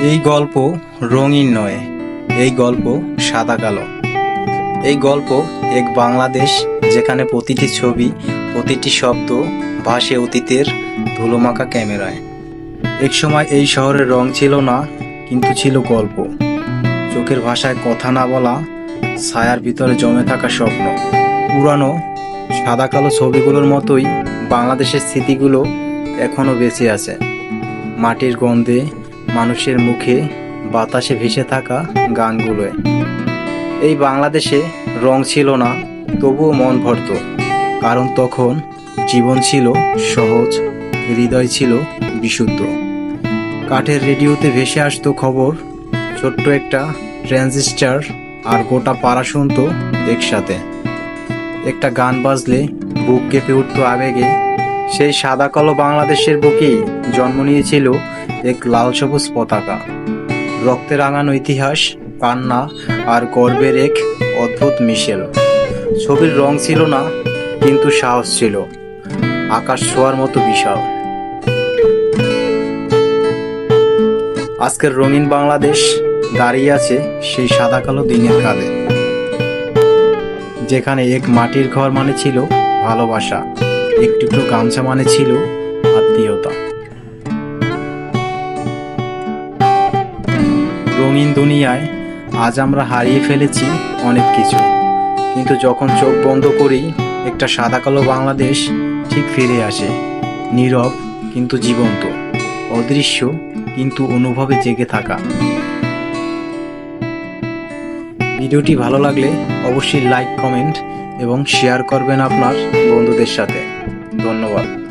এই গল্প রঙিন নয়, এই গল্প সাদা কালো। এই গল্প এক বাংলাদেশ যেখানে প্রতিটি ছবি, প্রতিটি শব্দ ভাসে অতীতের ধুলোমাখা ক্যামেরায়। এক সময় এই শহরের রং ছিল না, কিন্তু ছিল গল্প। চোখের ভাষায় কথা না বলা, ছায়ার ভিতরে জমে থাকা স্বপ্ন। পুরানো সাদা কালো ছবিগুলোর মতোই বাংলাদেশের স্মৃতিগুলো এখনও বেঁচে আছে। মাটির গন্ধে মানুষের মুখে বাতাসে ভেসে থাকা গানগুলোয়। এই বাংলাদেশে রং ছিল না, তবুও মন ভরত। কারণ তখন জীবন ছিল সহজ, হৃদয় ছিল বিশুদ্ধ। কাঠের রেডিওতে ভেসে আসতো খবর, ছোট্ট একটা ট্রানজিস্টার আর গোটা পাড়া শুনতো একসাথে। একটা গান বাজলে বুক কেঁপে উঠতো আবেগে। সেই সাদা কালো বাংলাদেশের বুকেই জন্ম নিয়েছিল এক লাল সবুজ পতাকা। রক্তে রাঙানো ইতিহাস, কান্না আর গর্বের এক অদ্ভুত মিশেল। ছবির রং ছিল না, কিন্তু সাহস ছিল। আকাশ ছোঁয়ার মতো বিশাল। আজকের রঙিন বাংলাদেশ দাঁড়িয়ে আছে সেই সাদা কালো দিনের কাঁধে যেখানে এক মাটির ঘর মানে ছিল ভালোবাসা একটু গামছা মানে ছিল আত্মীয়তা। রঙিন দুনিয়ায় আজ আমরা হারিয়ে ফেলেছি অনেক কিছু। কিন্তু যখন চোখ বন্ধ করি, একটা সাদা কালো বাংলাদেশ ঠিক ফিরে আসে। নীরব কিন্তু জীবন্ত, অদৃশ্য কিন্তু অনুভবে জেগে থাকা। ভিডিওটি ভালো লাগলে অবশ্যই লাইক, কমেন্ট এবং শেয়ার করবেন আপনার বন্ধুদের সাথে। ধন্যবাদ।